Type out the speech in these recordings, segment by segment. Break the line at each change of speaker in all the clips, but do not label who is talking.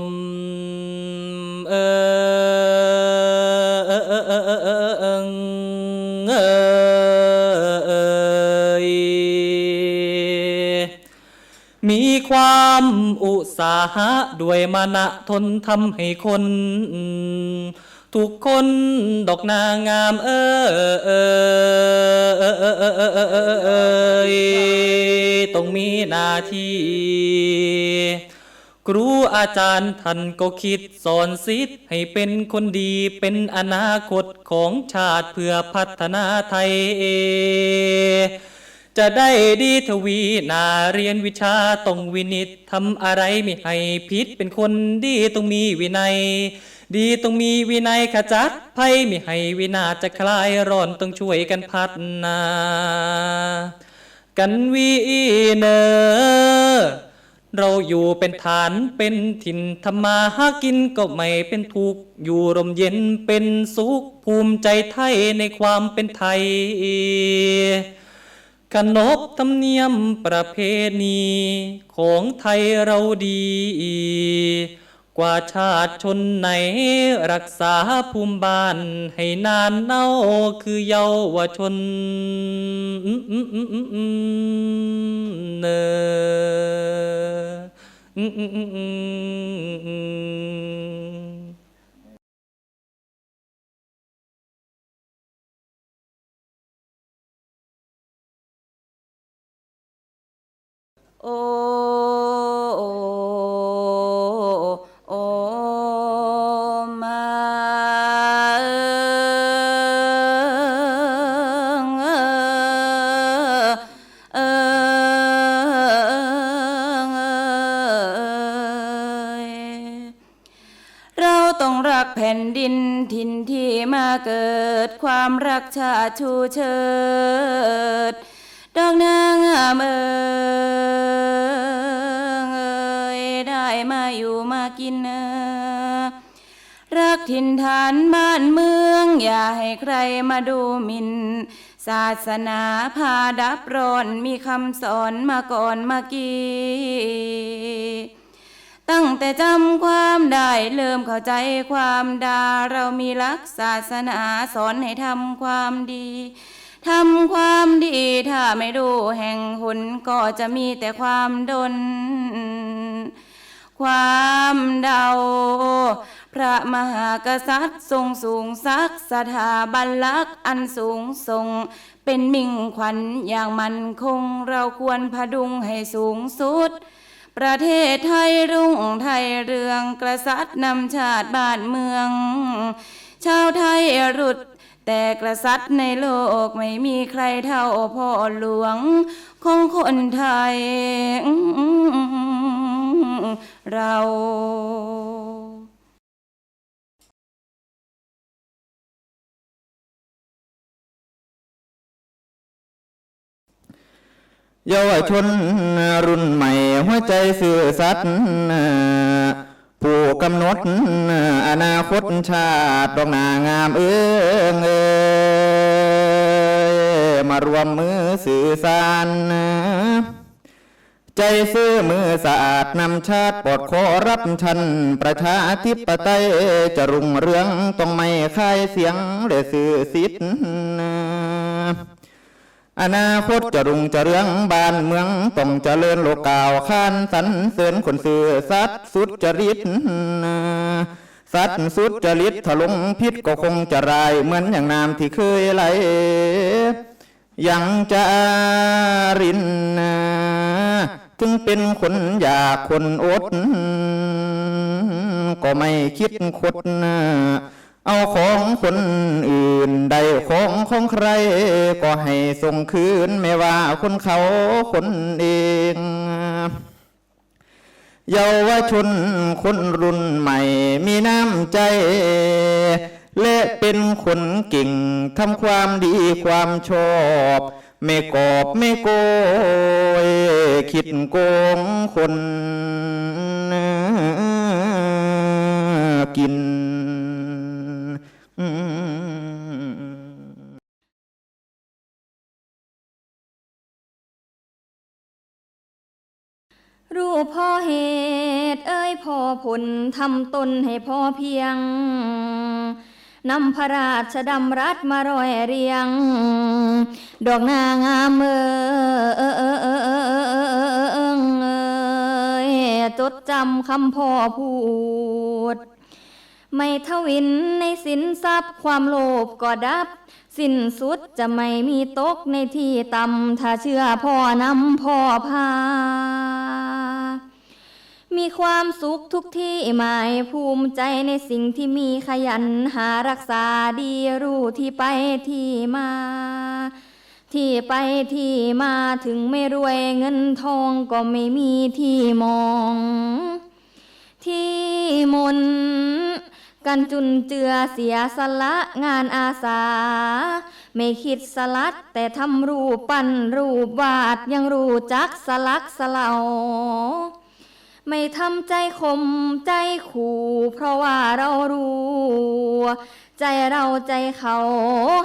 มเออเออเออเออเออเออเออมีความอุตสาหะด้วยมานะทนทำให้คน ทุกคนดอกนางงามเออเออเออต้องมีหน้าที่ครูอาจารย์ท่านก็คิดสอนสิทธิ์ให้เป็นคนดีเป็นอนาคตของชาติเพื่อพัฒนาไทย จะได้ดีทวีนาเรียนวิชาต้องวินิจทำอะไรไม่ให้ผิดเป็นคนดีต้องมีวินัย ดีต้องมีวินัยขจัดภัยไม่ให้วินาศจะคลายร้อนต้องช่วยกันพัฒนา กันวีเนอเราอยู่เป็นฐานเป็นถิ่นธรรมาหากินก็ไม่เป็นทุกข์อยู่ร่มเย็นเป็นสุขภูมิใจไทยในความเป็นไทยขนบธรรมเนียมประเพณีของไทยเราดี กว่าชาติชนไหน รักษาภูมิบ้านให้นานเน่าคือเยาวชนเนออืมอืมอืมอืมอืม
โอ้ แผ่นดินถิ่นที่มาเกิด ความรักชาติชูเชิดดอกนางงามเอเอยได้มาอยู่มากินเนอรักถิ่นฐานบ้านเมืองอย่าให้ใครมาดูหมิ่นศาสนาพาดับร้อนมีคำสอนมาก่อนมากี้ ตั้งแต่จำความได้เริ่มเข้าใจความดา เรามีลักศาสนาสอนให้ทำความดีทำความดีถ้าไม่ดูแห่งหนก็จะมีแต่ความดน ความเดา พระมหากษัตริย์ทรงสูงสักสถาบันลักษณ์อันสูงส่งเป็นมิ่งขวัญอย่างมันคงเราควรพดุงให้สูงสุด ประเทศไทยรุ่งไทยเรืองกษัตริย์นำชาติบ้านเมือง ชาวไทยรุดแต่กษัตริย์ในโลกไม่มีใครเท่าพ่อหลวงของคนไทยเรา
เยาวชนรุ่นใหม่หัวใจสื่อสัตย์ผู้กำหนดอนาคตชาติดอกนางามเอื้องเอ้มารวมมือสื่อสารใจซื่อมือสะอาดนำชาติปลดขอรับชัน ประชาธิปไตยจะรุ่งเรืองต้องไม่คายเสียงและสื่อสิทธิ์ อนาคตจะรุ่งจะเรืองบ้านเมืองต้องเจริญโลกาวขานสรรเสริญคนสื่อสัตว์สุดจริตสัตว์สุดจริตถลุงพิษก็คงจะรายเหมือนอย่างน้ำที่เคยไหลยังจะรินถึงเป็นคนอยากคนอด ก็ไม่คิดคด เอาของคนอื่นได้ของของใคร ก็ให้ส่งคืนไม่ว่าคนเขาคนเองเยาวชนคนรุ่นใหม่มีน้ำใจ และเป็นคนเก่งทำความดีความชอบ ไม่กอบไม่โกยคิดโกงคนกิน รู้
พ่อเหตุเอ้ยพ่อผลทำตนให้พ่อเพียงนำพระราชดำรัสมารอยเรียง ดอกนางามเออจดจำคำพ่อพูด ไม่ทวินในสินทรัพย์ความโลภก็ดับ สิ้นสุดจะไม่มีตกในที่ต่ำถ้าเชื่อพ่อนำพ่อพา มีความสุขทุกที่หมายภูมิใจในสิ่งที่มีขยันหารักษาดีรู้ที่ไปที่มา ที่ไปที่มาถึงไม่รวยเงินทองก็ไม่มีที่มอง ที่มน กันจุนเจือเสียสละงานอาสา ไม่คิดสลัดแต่ทำรูปปั้นรูปวาดยังรู้จักสลักสลาไม่ทำใจคมใจขู่ เพราะว่าเรารู้ ใจเราใจเขา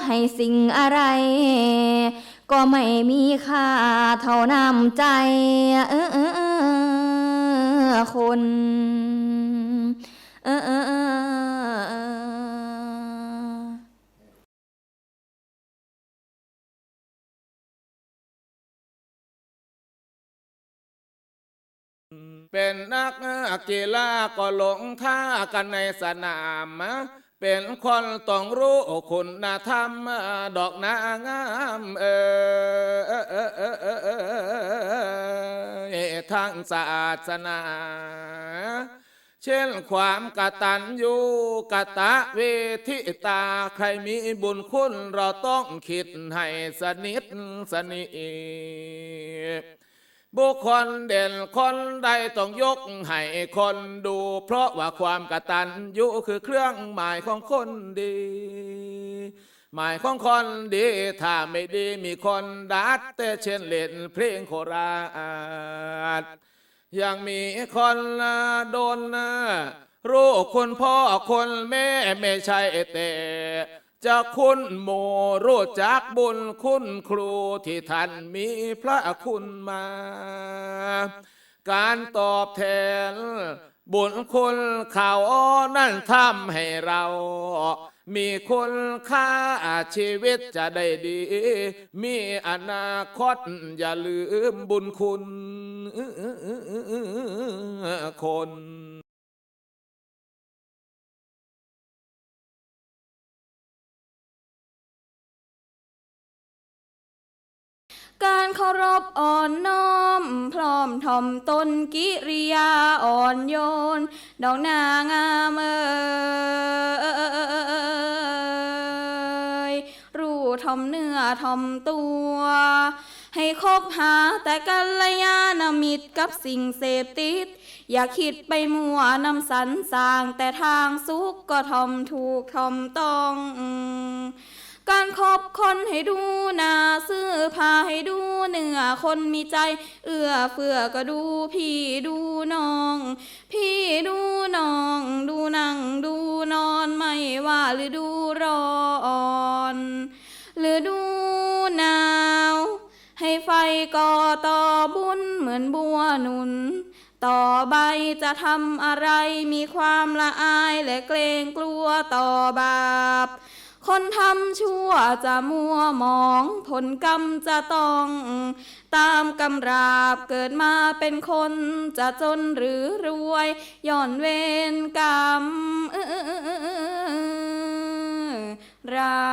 ให้สิ่งอะไร ก็ไม่มีค่าเท่าน้ำใจเออเออคน เออเออ เป็
นนักกีฬาก็หลงท่ากันในสนามเป็นคนต้องรู้คุณธรรมดอกนางามเออทางศาสนา เช่นความกตัญญูกะตะเวทิตาใครมีบุญคุณเราต้องคิดให้สนิทสนิท บุคคลเด่นคนใดต้องยกให้คนดู เพราะว่าความกตัญญูคือเครื่องหมายของคนดี หมายของคนดี ถ้าไม่ดีมีคนดัดแต่เช่นเล่นเพลงโคราชยังมีคนโดนรู้คุณพ่อคนแม่ไม่ใช่แต่ จะคุณโมรู้จักบุญคุณครูที่ท่านมีพระคุณมา การตอบแทน บุญคุณเขานั่นทำให้เรา มีคุณค่าชีวิตจะได้ดี มีอนาคตอย่าลืมบุญคุณคน
การเคารพอ่อนน้อม พร้อมถ่อมตนกิริยาอ่อนโยน ดอกนางามเอยรู้ถ่อมเนื้อถ่อมตัว ให้คบหาแต่กัลยาณมิตรกับสิ่งเสพติด อย่าคิดไปมัวนำสรรสร้างแต่ทางสุขก็ถ่อมถูกถ่อมต้อง การคบคนให้ดูหน้าซื้อผ้าให้ดูเนื้อคนมีใจ เอื้อเฟื้อก็ดูพี่ดูน้อง พี่ดูน้อง ดูนั่งดูนอนไม่ว่าหรือดูร้อนหรือดูหนาว ให้ไฟก่อต่อบุญเหมือนบัวหนุน ต่อใบจะทำอะไรมีความละอายและเกรงกลัวต่อบาป คนทำชั่วจะมัวมอง ผลกรรมจะต้อง ตามกำราบเกิดมาเป็นคนจะจนหรือรวยย่อนเวรกรรมเรา